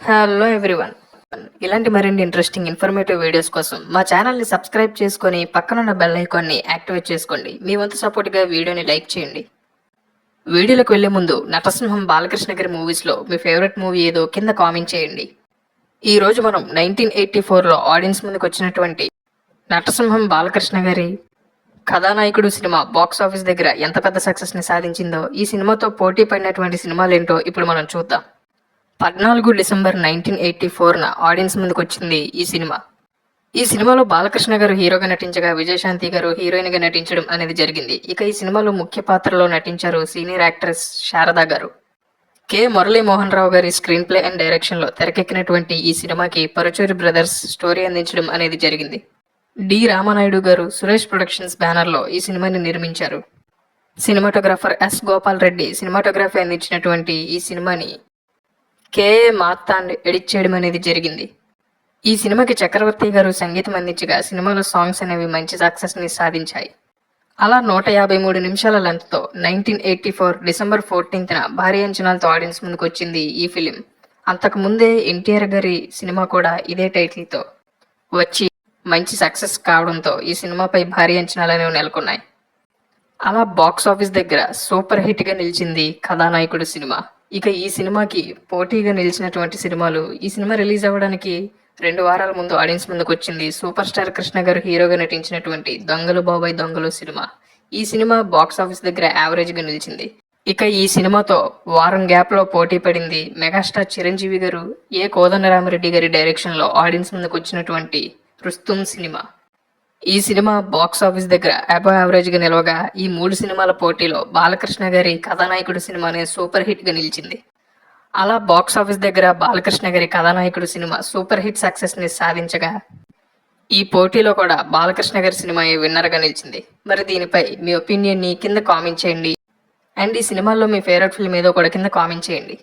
Hello everyone ఇలాంటి మరిన్ని interesting informative videos కోసం మా ఛానల్ని సబ్స్క్రైబ్ చేసుకొని పక్కనున్న బెల్ ఐకాన్ని యాక్టివేట్ చేసుకోండి. మీ వంతు సపోర్ట్గా వీడియోని లైక్ చేయండి. వీడియోలకు వెళ్ళే ముందు నటసింహం బాలకృష్ణ గారి మూవీస్లో మీ ఫేవరెట్ మూవీ ఏదో కింద కామెంట్ చేయండి. ఈ రోజు మనం నైన్టీన్ ఎయిటీ ఫోర్లో ఆడియన్స్ ముందుకు వచ్చినటువంటి నటసింహం బాలకృష్ణ గారి కథానాయకుడు సినిమా బాక్స్ ఆఫీస్ దగ్గర ఎంత పెద్ద సక్సెస్ని సాధించిందో ఈ సినిమాతో పోటీ పడినటువంటి సినిమాలేంటో ఇప్పుడు మనం చూద్దాం. పద్నాలుగు డిసెంబర్ నైన్టీన్ ఎయిటీ ఫోర్న ఆడియన్స్ ముందుకు వచ్చింది ఈ సినిమా. ఈ సినిమాలో బాలకృష్ణ గారు హీరోగా నటించగా విజయశాంతి గారు హీరోయిన్గా నటించడం అనేది జరిగింది. ఇక ఈ సినిమాలో ముఖ్య పాత్రలో నటించారు సీనియర్ యాక్ట్రెస్ శారదా గారు. కె. మురళీ మోహన్ రావు గారి స్క్రీన్ ప్లే అండ్ డైరెక్షన్లో తెరకెక్కినటువంటి ఈ సినిమాకి పరుచూరి బ్రదర్స్ స్టోరీ అందించడం అనేది జరిగింది. డి. రామనాయుడు గారు సురేష్ ప్రొడక్షన్స్ బ్యానర్లో ఈ సినిమాని నిర్మించారు. Cinematographer S. Gopal Reddy cinematography అందించినటువంటి ఈ సినిమాని కేఏ మార్తాండ్ ఎడిట్ చేయడం అనేది జరిగింది. ఈ సినిమాకి చక్రవర్తి గారు సంగీతం అందించగా సినిమాలో సాంగ్స్ అనేవి మంచి సక్సెస్ని సాధించాయి. అలా నూట యాభై మూడు నిమిషాల లెంత్తో నైన్టీన్ ఎయిటీ ఫోర్ డిసెంబర్ ఫోర్టీన్త్న భారీ అంచనాలతో ఆడియన్స్ ముందుకు వచ్చింది ఈ ఫిలిం. అంతకు ముందే ఎన్టీఆర్ గారి సినిమా కూడా ఇదే టైటిల్తో వచ్చి మంచి సక్సెస్ కావడంతో ఈ సినిమాపై భారీ అంచనాలు అనేవి నెలకొన్నాయి. అలా బాక్స్ ఆఫీస్ దగ్గర సూపర్ హిట్గా నిలిచింది కథానాయకుడు సినిమా. ఇక ఈ సినిమాకి పోటీగా నిలిచినటువంటి సినిమాలు ఈ సినిమా రిలీజ్ అవ్వడానికి రెండు వారాల ముందు ఆడియన్స్ ముందుకు వచ్చింది సూపర్ స్టార్ కృష్ణ గారు హీరోగా నటించినటువంటి దొంగలు బాబాయ్ దొంగలు సినిమా. ఈ సినిమా బాక్స్ ఆఫీస్ దగ్గర యావరేజ్గా నిలిచింది. ఇక ఈ సినిమాతో వారం గ్యాప్లో పోటీ పడింది మెగాస్టార్ చిరంజీవి గారు ఏ కోదండరామరెడ్డి గారి డైరెక్షన్లో ఆడియన్స్ ముందుకు వచ్చినటువంటి రుస్తుం సినిమా. ఈ సినిమా బాక్స్ ఆఫీస్ దగ్గర అబో యావరేజ్గా నిలవగా ఈ మూడు సినిమాల పోటీలో బాలకృష్ణ గారి కథానాయకుడు సినిమానే సూపర్ హిట్గా నిలిచింది. అలా బాక్స్ ఆఫీస్ దగ్గర బాలకృష్ణ గారి కథానాయకుడు సినిమా సూపర్ హిట్ సక్సెస్ని సాధించగా ఈ పోటీలో కూడా బాలకృష్ణ గారి సినిమా విన్నర్గా నిలిచింది. మరి దీనిపై మీ ఒపీనియన్ని కింద కామెంట్ చేయండి. అండ్ ఈ సినిమాల్లో మీ ఫేవరెట్ ఫిల్మ్ ఏదో కూడా కింద కామెంట్ చేయండి.